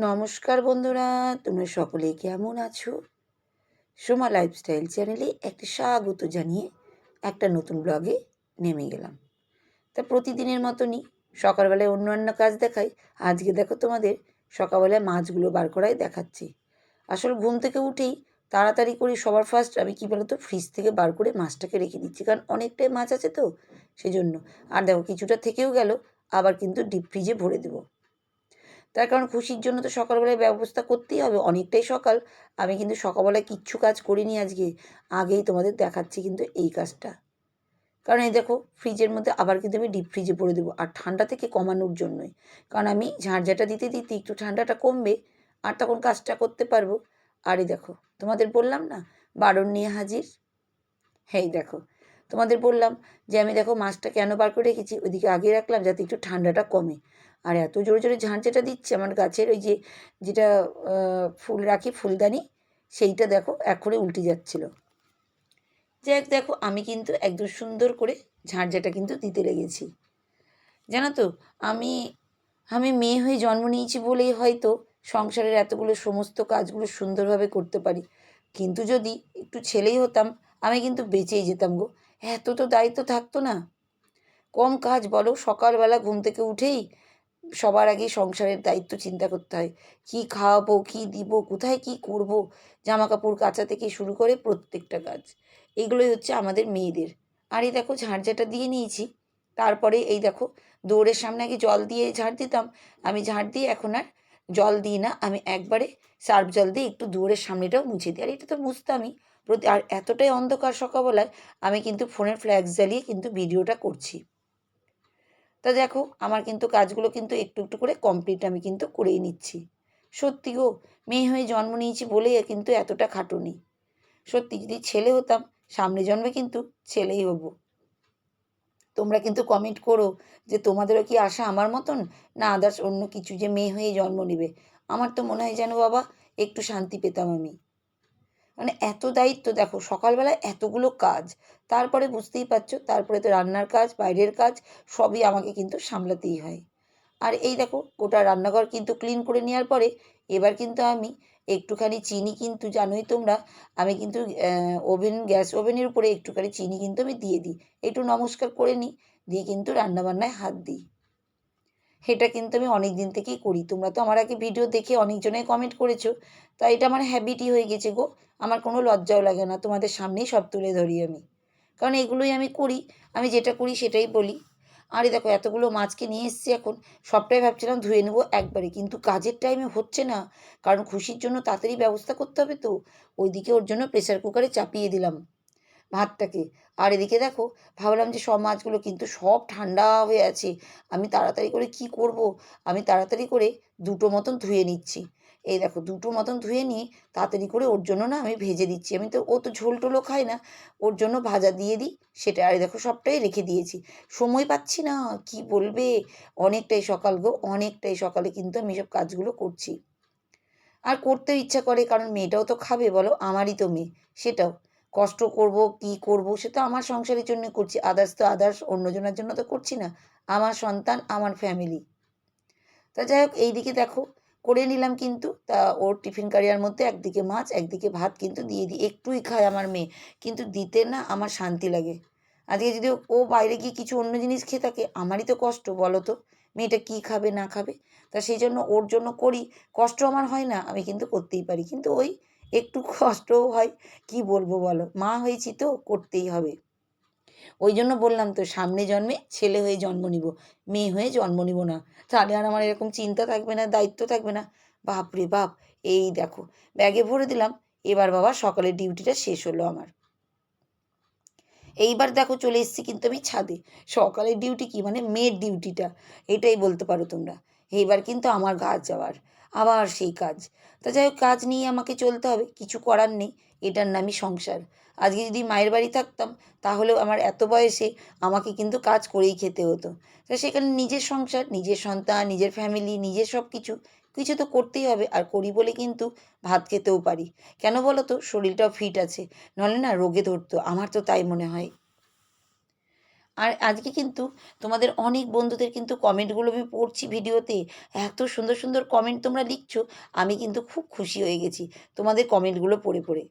নমস্কার বন্ধুরা, তোমরা সকলে কেমন আছো? সোমা লাইফস্টাইল চ্যানেলে একটি স্বাগত জানিয়ে একটা নতুন ব্লগে নেমে গেলাম। তা প্রতিদিনের মতনই সকালবেলায় অন্য অন্য কাজ দেখাই। আজকে দেখো তোমাদের সকালবেলায় মাছগুলো বার করাই দেখাচ্ছি। আসল ঘুম থেকে উঠেই তাড়াতাড়ি করে সবার ফার্স্ট আমি কী বলতো ফ্রিজ থেকে বার করে মাছটাকে রেখে দিচ্ছি। কারণ অনেকটাই মাছ আছে তো, সেজন্য। আর দেখো কিছুটা থেকেও গেল, আবার কিন্তু ডিপ ফ্রিজে ভরে দেবো। তার কারণ খুশির জন্য তো সকালবেলায় ব্যবস্থা করতেই হবে। অনেকটাই সকাল। আমি কিন্তু সকালবেলায় কিচ্ছু কাজ করিনি আজকে। আগেই তোমাদের দেখাচ্ছি কিন্তু এই কাজটা। কারণ এই দেখো, ফ্রিজের মধ্যে আবার কিন্তু আমি ডিপ ফ্রিজে পরে দেবো। আর ঠান্ডা থেকে কমানোর জন্যই। কারণ আমি ঝাঁঝাটা দিতে দিতে একটু ঠান্ডাটা কমবে, আর তখন কাজটা করতে পারব। আরে দেখো, তোমাদের বললাম না, বারণ নিয়ে হাজির? হেই দেখো তোমাদের বললাম যে আমি দেখো মাছটা কেন বার করে রেখেছি, ওইদিকে আগে রাখলাম যাতে একটু ঠান্ডাটা কমে। আর এত জোরে জোরে ঝাঁঝেটা দিচ্ছে আমার গাছের ওই যে যেটা ফুল রাখি ফুলদানি, সেইটা দেখো এখনই উল্টে যাচ্ছিল। যাক দেখো আমি কিন্তু একদম সুন্দর করে ঝাঁঝাটা কিন্তু দিতে লেগেছি। জানো তো আমি আমি মেয়ে হয়ে জন্ম নিয়েছি বলেই হয়তো সংসারের এতগুলো সমস্ত কাজগুলো সুন্দরভাবে করতে পারি। কিন্তু যদি একটু ছেলেই হতাম, আমি কিন্তু বেঁচেই যেতাম গো। এত তো দায়িত্ব থাকতো না। কম কাজ বলো, সকালবেলা ঘুম থেকে উঠেই সবার আগে সংসারের দায়িত্ব চিন্তা করতে হয়। কী খাওয়াবো, কী দিব, কোথায় কি করব? জামা কাপড় কাচা থেকে শুরু করে প্রত্যেকটা কাজ। এইগুলোই হচ্ছে আমাদের মেয়েদের। আর এই দেখো ঝাড়ঝাটা দিয়ে নিয়েছি। তারপরে এই দেখো দৌড়ের সামনে আগে জল দিয়ে ঝাড় দিতাম। আমি ঝাড় দিয়ে এখন আর জল দিই না। আমি একবারে সার্ফ জল দিয়ে একটু দৌড়ের সামনেটাও মুছে দিই। আর এটা তো মুছতামই। প্রতি, আর এতটাই অন্ধকার সকালবেলায় আমি কিন্তু ফোনের ফ্ল্যাক্স জ্বালিয়ে কিন্তু ভিডিওটা করছি। তা দেখো, আমার কিন্তু কাজগুলো কিন্তু একটু একটু করে কমপ্লিট আমি কিন্তু করেই নিচ্ছি। সত্যি গো, মেয়ে হয়ে জন্ম নিয়েছি বলেই কিন্তু এতটা খাটুনি। সত্যি, যদি ছেলে হতাম, সামনে জন্মে কিন্তু ছেলেই হব। তোমরা কিন্তু কমেন্ট করো যে তোমাদেরও কি আশা আমার মতন? না আদার্স অন্য কিছু যে মেয়ে হয়ে জন্ম নেবে। আমার তো মনে হয় যেন বাবা, একটু শান্তি পেতাম আমি। মানে এত দায়িত্ব, দেখো সকালবেলায় এতগুলো কাজ, তারপরে বুঝতেই পারছ, তারপরে তো রান্নার কাজ, বাইরের কাজ, সবই আমাকে কিন্তু সামলাতেই হয়। আর এই দেখো গোটা রান্নাঘর কিন্তু ক্লিন করে নেওয়ার পরে, এবার কিন্তু আমি একটুখানি চিনি কিন্তু জানোই তোমরা, আমি কিন্তু ওভেন গ্যাস ওভেনের উপরে একটুখানি চিনি কিন্তু আমি দিয়ে দিই। একটু নমস্কার করে নিই, দিয়ে কিন্তু রান্নাবান্নায় হাত দিই। এটা কিন্তু আমি অনেক দিন থেকেই করি। তোমরা তো আমার আগে ভিডিও দেখে অনেকজনে কমেন্ট করেছ। তাই এটা আমার হ্যাবিটই হয়ে গেছে গো। আমার কোনো লজ্জাও লাগে না। তোমাদের সামনেই সব তুলে ধরি আমি। কারণ এগুলোই আমি করি। আমি যেটা করি সেটাই বলি। আরে দেখো, এতগুলো মাছকে নিয়ে এসেছি এখন। সবটাই ভাবছিলাম ধুয়ে নেব একবারে। কিন্তু কাজের টাইমে হচ্ছে না। কারণ খুশির জন্য তাড়াতাড়ি ব্যবস্থা করতে হবে তো। ওইদিকে ওর জন্য প্রেসার কুকারে চাপিয়ে দিলাম। ভাতটাকে আর এদিকে দেখো, ভাবলাম যে সব মাছগুলো কিন্তু সব ঠান্ডা হয়ে আছে। আমি তাড়াতাড়ি করে কি করব? আমি তাড়াতাড়ি করে দুটো মতন ধুয়ে নিচ্ছি। এই দেখো, দুটো মতন ধুয়ে নিয়ে তাড়াতাড়ি করে ওর জন্য না আমি ভেজে দিচ্ছি। আমি তো, ও তো ঝোল টোলও খায় না। ওর জন্য ভাজা দিয়ে দিই, সেটা, আর দেখো সবটাই রেখে দিয়েছি। সময় পাচ্ছি না, কি বলবে? অনেকটাই সকাল গো, অনেকটাই সকালে কিন্তু আমি সব কাজগুলো করছি। আর করতেও ইচ্ছা করে, কারণ মেয়েটাও তো খাবে, বলো, আমারই তো মেয়ে, সেটাও। কষ্ট করব, কি করব, সে তো আমার সংসারের জন্য করছি। আদার্স তো আদার্স অন্যজনের জন্য তো করছি না। আমার সন্তান, আমার ফ্যামিলি তা যাই হোক এইদিকে দেখো, করে নিলাম কিন্তু। তা ওর টিফিন কারিয়ার মধ্যে একদিকে মাছ, একদিকে ভাত কিন্তু দিয়ে দিই। একটুই খায় আমার মেয়ে, কিন্তু দিতে না আমার শান্তি লাগে। আজকে যদি ও বাইরে গিয়ে কিছু অন্য জিনিস খেয়ে থাকে, আমারই তো কষ্ট, বলো তো। মেয়েটা কী খাবে, না খাবে? তা সেই জন্য ওর জন্য করি। কষ্ট আমার হয় না, আমি কিন্তু করতেই পারি। কিন্তু ওই একটু কষ্টও হয়, কি বলব বলো? মা হয়েছি তো, করতেই হবে। ওই জন্য বললাম তো, সামনে জন্মে ছেলে হয়ে জন্ম নিব, মেয়ে হয়ে জন্ম নিব না। তাহলে আর আমার এরকম চিন্তা থাকবে না, দায়িত্ব থাকবে না। বাপ রে বাপ, এই দেখো, ব্যাগে ভরে দিলাম, এবার বাবা সকালের ডিউটিটা শেষ হলো আমার। এইবার দেখো চলে এসেছি কিন্তু আমি ছাদে। সকালের ডিউটি কি মানে মেয়ের ডিউটিটা, এটাই বলতে পারো তোমরা। এইবার কিন্তু আমার গাছ যাওয়ার, আবার সেই কাজ। তা যাই হোক, কাজ নিয়ে আমাকে চলতে হবে, কিছু করার নেই, এটার নামই সংসার। আজকে যদি মায়ের বাড়ি থাকতাম, তাহলেও আমার এত বয়সে আমাকে কিন্তু কাজ করেই খেতে হতো। তা সেখানে নিজের সংসার, নিজের সন্তান, নিজের ফ্যামিলি নিজের সব কিছু কিছু তো করতেই হবে, আর করি বলে কিন্তু ভাত খেতেও পারি। কেন বলো তো? শরীরটাও ফিট আছে নাহলে না রোগে ধরতো, আমার তো তাই মনে হয়। আর আজকে কিন্তু তোমাদের অনেক বন্ধুদের কিন্তু কমেন্টগুলো আমি পড়ছি ভিডিওতে, এত সুন্দর সুন্দর কমেন্ট তোমরা লিখছো, আমি কিন্তু খুব খুশি হয়ে গেছি তোমাদের কমেন্টগুলো পড়ে পড়ে।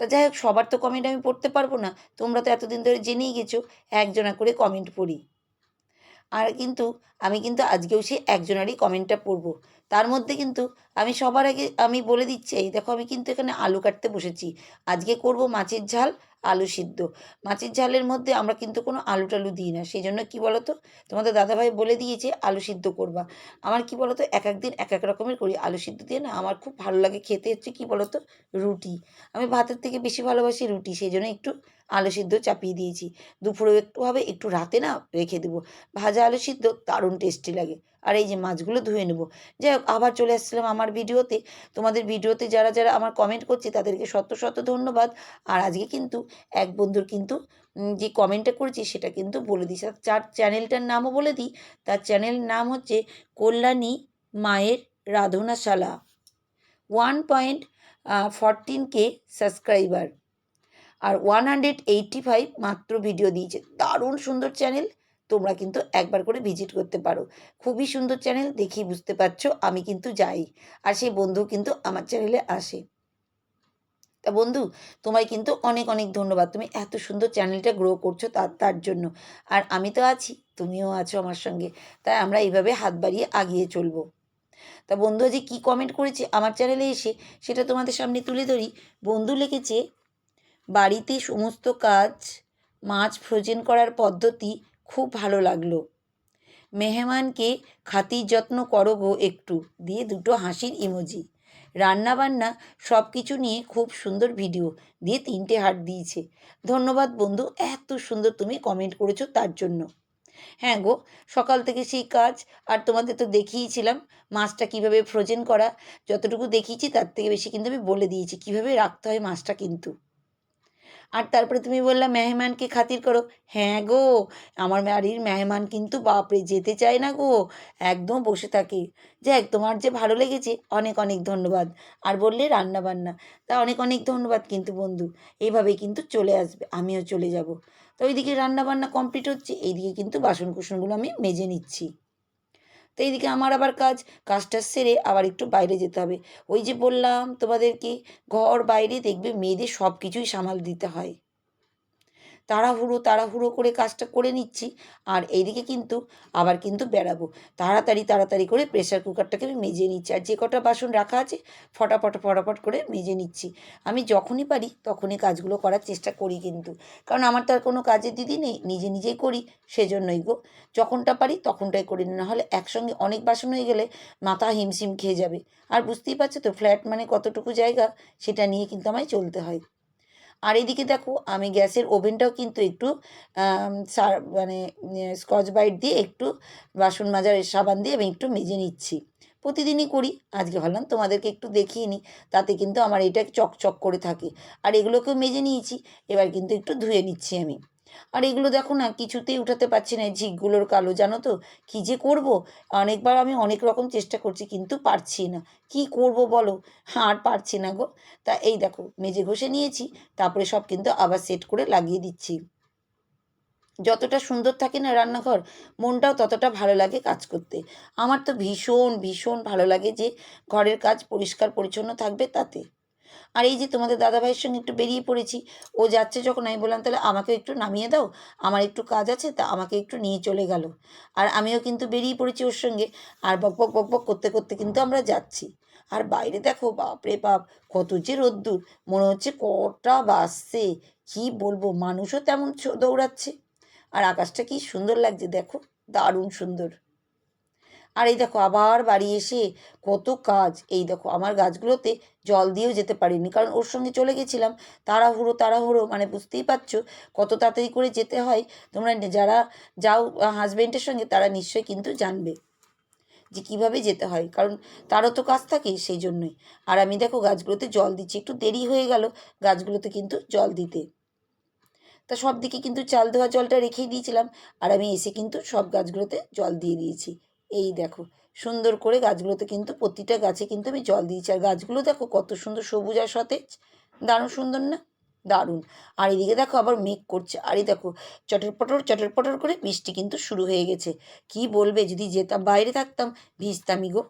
তা যাই হোক, সবার তো কমেন্ট আমি পড়তে পারব না, তোমরা তো এতদিন ধরে জেনেই গেছো, একজনা করে কমেন্ট পড়ি। আর কিন্তু আমি কিন্তু আজকেও সেই একজনারই কমেন্টটা পড়ব। তার মধ্যে কিন্তু আমি সবার আগে আমি বলে দিচ্ছি, এই দেখো আমি কিন্তু এখানে আলু কাটতে বসেছি, আজকে করব মাছের ঝাল আলু সিদ্ধ। মাছের ঝালের মধ্যে আমরা কিন্তু কোনো আলু টালু দিই না। সেই জন্য কী বলতো? তোমাদের দাদাভাই বলে দিয়েছে, আলু সিদ্ধ করবা। আমার কি বলতো? এক এক দিন এক এক রকমের করি আলু সিদ্ধ দিয়ে না আমার খুব ভালো লাগে। খেতে হচ্ছে কী বলতো? রুটি। আমি ভাতের থেকে বেশি ভালোবাসি রুটি। সেই জন্য একটু আলু সিদ্ধ চাপিয়ে দিয়েছি। দুপুরে একটু হবে একটু রাতে না রেখে দেবো। ভাজা আলু সিদ্ধ দারুণ টেস্টি লাগে। আর এই যে মাছগুলো ধুয়ে নেব। যাই হোক, আবার চলে আসছিলাম আমার ভিডিওতে। তোমাদের ভিডিওতে যারা যারা আমার কমেন্ট করছে তাদেরকে শত শত ধন্যবাদ। আর আজকে কিন্তু এক বন্ধুর কিন্তু যে কমেন্টটা করেছি সেটা কিন্তু বলে দিই চার চ্যানেলটার নামও বলে দিই। তার চ্যানেল নাম হচ্ছে কল্যাণী মায়ের রাধনাশালা। One point fourteen K subscriber আর ওয়ান হান্ড্রেড এইটটি ফাইভ মাত্র ভিডিও দিয়েছে। দারুণ সুন্দর চ্যানেল তোমরা কিন্তু একবার করে ভিজিট করতে পারো। খুবই সুন্দর চ্যানেল দেখেই বুঝতে পারছ, আমি কিন্তু যাই। আর সেই বন্ধু কিন্তু আমার চ্যানেলে আসে। তা বন্ধু, তোমায় কিন্তু অনেক অনেক ধন্যবাদ। তুমি এত সুন্দর চ্যানেলটা গ্রো করছ তার তার জন্য। আর আমি তো আছি, তুমিও আছো আমার সঙ্গে। তাই আমরা এইভাবে হাত বাড়িয়ে আগিয়ে চলবো। তা বন্ধু যে কী কমেন্ট করেছে? আমার চ্যানেলে এসে সেটা তোমাদের সামনে তুলে ধরি। বন্ধু লিখেছে বাড়িতে সমস্ত কাজ, মাছ ফ্রোজেন করার পদ্ধতি খুব ভালো লাগল। মেহমানকে খাতির যত্ন করো গো একটু, দিয়ে দুটো হাসির ইমোজি। রান্নাবান্না সব কিছু নিয়ে খুব সুন্দর ভিডিও, দিয়ে তিনটে হার্ট দিয়েছে। ধন্যবাদ বন্ধু, এত সুন্দর তুমি কমেন্ট করেছ তার জন্য। হ্যাঁ গো, সকাল থেকে সেই কাজ, আর তোমাদের তো দেখিয়েছিলাম মাছটা কীভাবে ফ্রোজেন করা। যতটুকু দেখিয়েছি তার থেকে বেশি কিন্তু আমি বলে দিয়েছি, কীভাবে রাখতে হয় মাছটা কিন্তু। আর তারপরে তুমি বললা, মেহমানকে খাতির করো। হ্যাঁ গো, আমার বাড়ির মেহমান কিন্তু বাপরে, যেতে চায় না গো। একদম বসে থাকে। যাক, তোমার যে ভালো লেগেছে, অনেক অনেক ধন্যবাদ। আর বললে রান্না বান্না, তা অনেক অনেক ধন্যবাদ কিন্তু বন্ধু। এইভাবেই কিন্তু চলে আসবে, আমিও চলে যাব। তো ওইদিকে রান্না বান্না কমপ্লিট হচ্ছে, এইদিকে কিন্তু বাসন কুসনগুলো আমি মেজে নিচ্ছি। তো এইদিকে আমার আবার কাজ, কাজটা সেরে আবার একটু বাইরে যেতে হবে। ওই যে বললাম তোমাদেরকে, ঘর বাইরে দেখবে মেয়েদের সব কিছুই সামাল দিতে হয়। তাড়াহুড়ো তাড়াহুড়ো করে কাজটা করে নিচ্ছি। আর এইদিকে কিন্তু আবার কিন্তু বেড়াবো। তাড়াতাড়ি তাড়াতাড়ি করে প্রেশার কুকারটাকে আমি মেজে নিচ্ছি। আর যে কটা বাসন রাখা আছে, ফটাফট ফটাফট করে মেজে নিচ্ছি। আমি যখনই পারি তখনই কাজগুলো করার চেষ্টা করি কিন্তু। কারণ আমার তো আর কোনো কাজের দিদি নেই, নিজে নিজেই করি, সেজন্যই গো। যখনটা পারি তখনটাই করি না। হলে একসঙ্গে অনেক বাসন হয়ে গেলে মাথা হিমশিম খেয়ে যাবে। আর বুঝতেই পারছ তো ফ্ল্যাট মানে কতটুকু জায়গা, সেটা নিয়ে কিন্তু আমায় চলতে হয়। আর এদিকে দেখো, আমি গ্যাসের ওভেনটাও কিন্তু একটু সার মানে স্কচ বাইট দিয়ে একটু বাসন মাজার সাবান দিয়ে আমি একটু মেজে নিচ্ছি। প্রতিদিনই করি, আজকে ভাবলাম তোমাদেরকে একটু দেখিয়ে নিই, তাতে কিন্তু আমার এটা চকচক করে থাকে। আর এগুলোকেও মেজে নিয়েছি, এবার কিন্তু একটু ধুয়ে নিচ্ছি আমি। আর এগুলো দেখো না কিছুতেই উঠাতে পারছি না ঝিকগুলোর কালো, জানো তো? কী যে করব? অনেকবার আমি অনেক রকম চেষ্টা করছি কিন্তু পারছি না। কি করব বলো? হ্যাঁ আর পারছি না গো। তা এই দেখো, মেজে ঘষে নিয়েছি, তারপরে সব কিন্তু আবার সেট করে লাগিয়ে দিচ্ছি। যতটা সুন্দর থাকে না রান্নাঘর, মনটাও ততটা ভালো লাগে কাজ করতে। আমার তো ভীষণ ভীষণ ভালো লাগে যে ঘরের কাজ পরিষ্কার, পরিচ্ছন্ন থাকবে তাতে। আর এই যে তোমাদের দাদাভাইয়ের সঙ্গে একটু বেরিয়ে পড়েছি, ও যাচ্ছে যখন, আমি বললাম, তাহলে আমাকে একটু নামিয়ে দাও, আমার একটু কাজ আছে, তা আমাকে একটু নিয়ে চলে গেল। আর আমিও কিন্তু বেরিয়ে পড়েছি ওর সঙ্গে, আর বক বক বক বক করতে করতে কিন্তু আমরা যাচ্ছি। আর বাইরে দেখো, বাপরে বাপ, কত যে রোদ্দুর, মনে হচ্ছে কটা বাসছে কি বলব, মানুষও তেমন দৌড়াচ্ছে। আর আকাশটা কি সুন্দর লাগছে, দেখো, দারুণ সুন্দর। আর এই দেখো আবার বাড়ি এসে কত কাজ। এই দেখো আমার গাছগুলোতে জল দিয়েও যেতে পারিনি, কারণ ওর সঙ্গে চলে গেছিলাম। তাড়াহুড়ো তাড়াহুড়ো মানে বুঝতেই পারছ কত তাড়াতাড়ি করে যেতে হয়। তোমরা যারা যাও হাজবেন্ডের সঙ্গে, তারা নিশ্চয়ই কিন্তু জানবে যে কীভাবে যেতে হয়, কারণ তারও তো কাজ থাকে সেই জন্যই। আর আমি দেখো গাছগুলোতে জল দিচ্ছি, একটু দেরি হয়ে গেল গাছগুলোতে কিন্তু জল দিতে। তা সব দিকে কিন্তু চাল ধোয়া জলটা রেখেই দিয়েছিলাম, আর আমি এসে কিন্তু সব গাছগুলোতে জল দিয়ে দিয়েছি। এই দেখো, সুন্দর করে গাছগুলোতে কিন্তু প্রতিটা গাছে কিন্তু আমি জল দিয়েছি। আর গাছগুলো দেখো কত সুন্দর সবুজ আর সতেজ। দারুণ সুন্দর না? দারুণ। আর এদিকে দেখো আবার মেঘ করছে। আর এই দেখো চটের পটর চটের পটর করে বৃষ্টি কিন্তু শুরু হয়ে গেছে। কি বলবে? যদি যেতাম, বাইরে থাকতাম, ভিজতামই গো।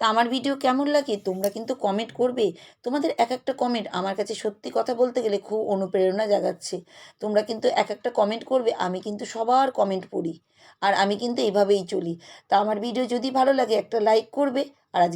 তা আমার ভিডিও কেমন লাগে? তোমরা কিন্তু কমেন্ট করবে। তোমাদের এক একটা কমেন্ট আমার কাছে সত্যি কথা বলতে গেলে খুব অনুপ্রেরণা জাগাচ্ছে। তোমরা কিন্তু এক একটা কমেন্ট করবে, আমি কিন্তু সবার কমেন্ট পড়ি। আর আমি কিন্তু এভাবেই চলি। তা আমার ভিডিও যদি ভালো লাগে একটা লাইক করবে। আর আজকে